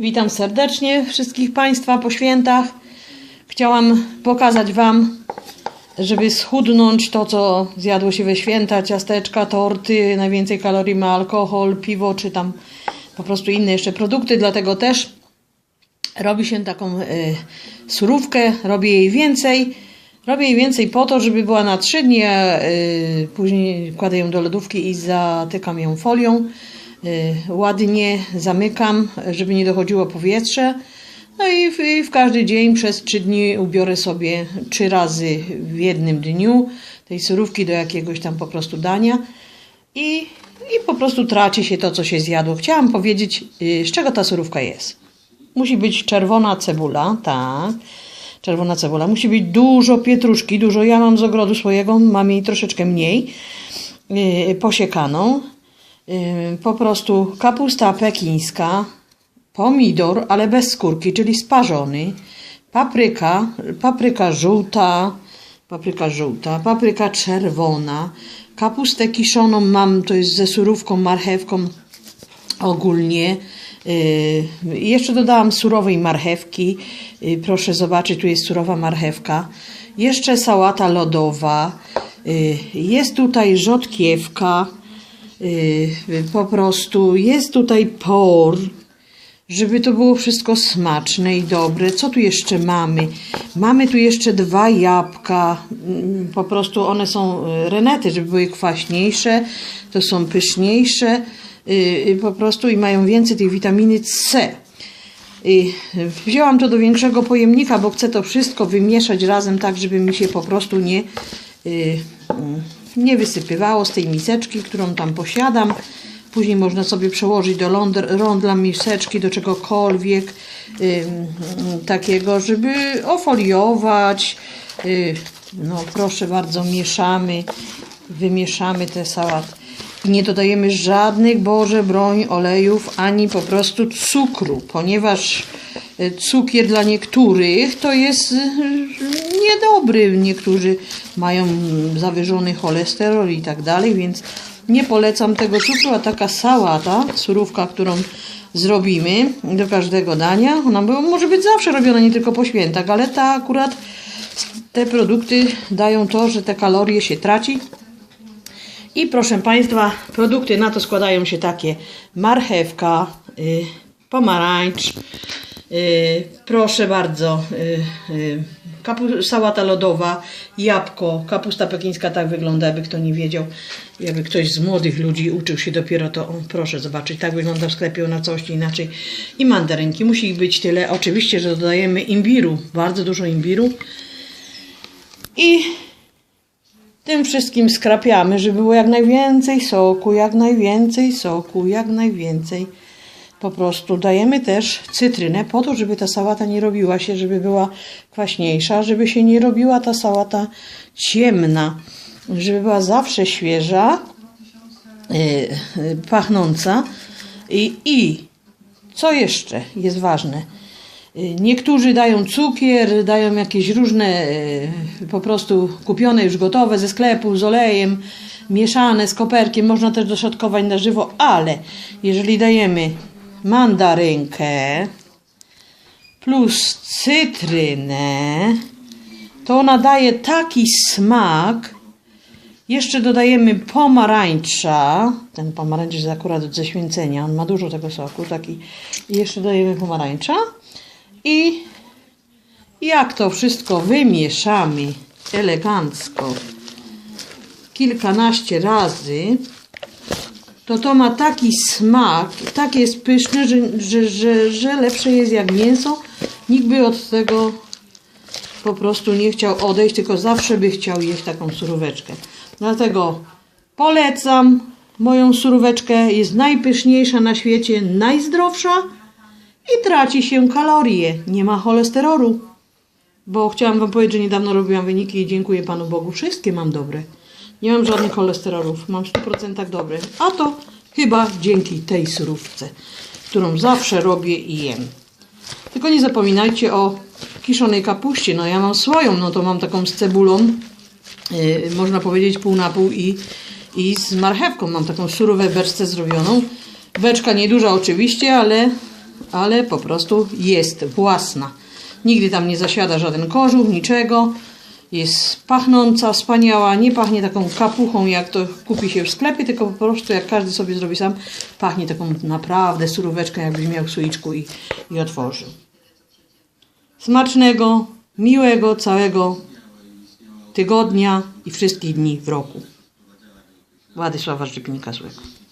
Witam serdecznie wszystkich Państwa po świętach. Chciałam pokazać Wam, żeby schudnąć to, co zjadło się we święta, ciasteczka, torty, najwięcej kalorii ma alkohol, piwo, czy tam po prostu inne jeszcze produkty, dlatego też robi się taką y, surówkę, robię jej więcej. Robię jej więcej po to, żeby była na 3 dni, y, później kładę ją do lodówki i zatykam ją folią. Y, ładnie zamykam, żeby nie dochodziło powietrze. No i w, i w każdy dzień przez 3 dni ubiorę sobie trzy razy w jednym dniu tej surówki do jakiegoś tam po prostu dania. I, I po prostu traci się to, co się zjadło. Chciałam powiedzieć, y, z czego ta surówka jest. Musi być czerwona cebula, tak. Czerwona cebula. Musi być dużo pietruszki, dużo. Ja mam z ogrodu swojego, mam jej troszeczkę mniej, yy, posiekaną. Po prostu kapusta pekińska, pomidor, ale bez skórki, czyli sparzony. Papryka, papryka żółta, papryka żółta, papryka czerwona. Kapustę kiszoną mam, to jest ze surówką, marchewką ogólnie. Yy, jeszcze dodałam surowej marchewki. Yy, proszę zobaczyć, tu jest surowa marchewka. Jeszcze sałata lodowa. Yy, jest tutaj rzodkiewka. Yy, po prostu jest tutaj por. Żeby to było wszystko smaczne i dobre. Co tu jeszcze mamy? Mamy tu jeszcze dwa jabłka. Mm, Po prostu one są y, renety, żeby były kwaśniejsze. To są pyszniejsze y, y, po prostu i mają więcej tej witaminy C. I wzięłam to do większego pojemnika, bo chcę to wszystko wymieszać razem tak, żeby mi się po prostu nie, y, mm, nie wysypywało z tej miseczki, którą tam posiadam. Później można sobie przełożyć do rondla miseczki, do czegokolwiek takiego, żeby ofoliować. Y, no proszę bardzo, mieszamy, wymieszamy te sałaty. I nie dodajemy żadnych, Boże broń, olejów, ani po prostu cukru, ponieważ cukier dla niektórych to jest y, niedobry. Niektórzy mają zawyżony cholesterol i tak dalej, więc nie polecam tego cukru, a taka sałata, surówka, którą zrobimy do każdego dania, ona może być zawsze robiona, nie tylko po świętach, ale ta akurat, te produkty dają to, że te kalorie się traci, i proszę Państwa, produkty na to składają się takie marchewka, y, pomarańcz, proszę bardzo, y, y, sałata lodowa, jabłko, kapusta pekińska tak wygląda, jakby kto nie wiedział, jakby ktoś z młodych ludzi uczył się dopiero, to proszę zobaczyć, tak wygląda w sklepie na całości inaczej. I mandarynki, musi ich być tyle. Oczywiście, że dodajemy imbiru, bardzo dużo imbiru. I tym wszystkim skrapiamy, żeby było jak najwięcej soku, jak najwięcej soku, jak najwięcej. Po prostu dajemy też cytrynę po to, żeby ta sałata nie robiła się, żeby była kwaśniejsza, żeby się nie robiła ta sałata ciemna, żeby była zawsze świeża, yy, yy, pachnąca. I, I co jeszcze jest ważne? Y, Niektórzy dają cukier, dają jakieś różne po prostu kupione już gotowe ze sklepu z olejem, mieszane z koperkiem, można też doszatkować na żywo, ale jeżeli dajemy mandarynkę plus cytrynę, to ona daje taki smak. Jeszcze dodajemy pomarańcza. Ten pomarańcz jest akurat ze święcenia, on ma dużo tego soku. Taki. I jeszcze dajemy pomarańcza. I jak to wszystko wymieszamy elegancko kilkanaście razy, to to ma taki smak, tak jest pyszne, że, że, że, że lepsze jest jak mięso. Nikt by od tego po prostu nie chciał odejść, tylko zawsze by chciał jeść taką suróweczkę. Dlatego polecam moją suróweczkę. Jest najpyszniejsza na świecie, najzdrowsza i traci się kalorie. Nie ma cholesterolu. Bo chciałam Wam powiedzieć, że niedawno robiłam wyniki i dziękuję Panu Bogu. Wszystkie mam dobre. Nie mam żadnych cholesterolów. Mam w 100% dobre. A to chyba dzięki tej surówce, którą zawsze robię i jem. Tylko nie zapominajcie o kiszonej kapuście. No ja mam swoją, no to mam taką z cebulą, yy, można powiedzieć pół na pół i, i z marchewką. Mam taką surową beczkę zrobioną. Beczka nieduża oczywiście, ale ale po prostu jest własna. Nigdy tam nie zasiada żaden kożuch, niczego. Jest pachnąca, wspaniała, nie pachnie taką kapuchą, jak to kupi się w sklepie, tylko po prostu jak każdy sobie zrobi sam, pachnie taką naprawdę suróweczką, jakbyś miał w słoiczku i, i otworzył. Smacznego, miłego całego tygodnia i wszystkich dni w roku. Władysława Szczypnika Złego.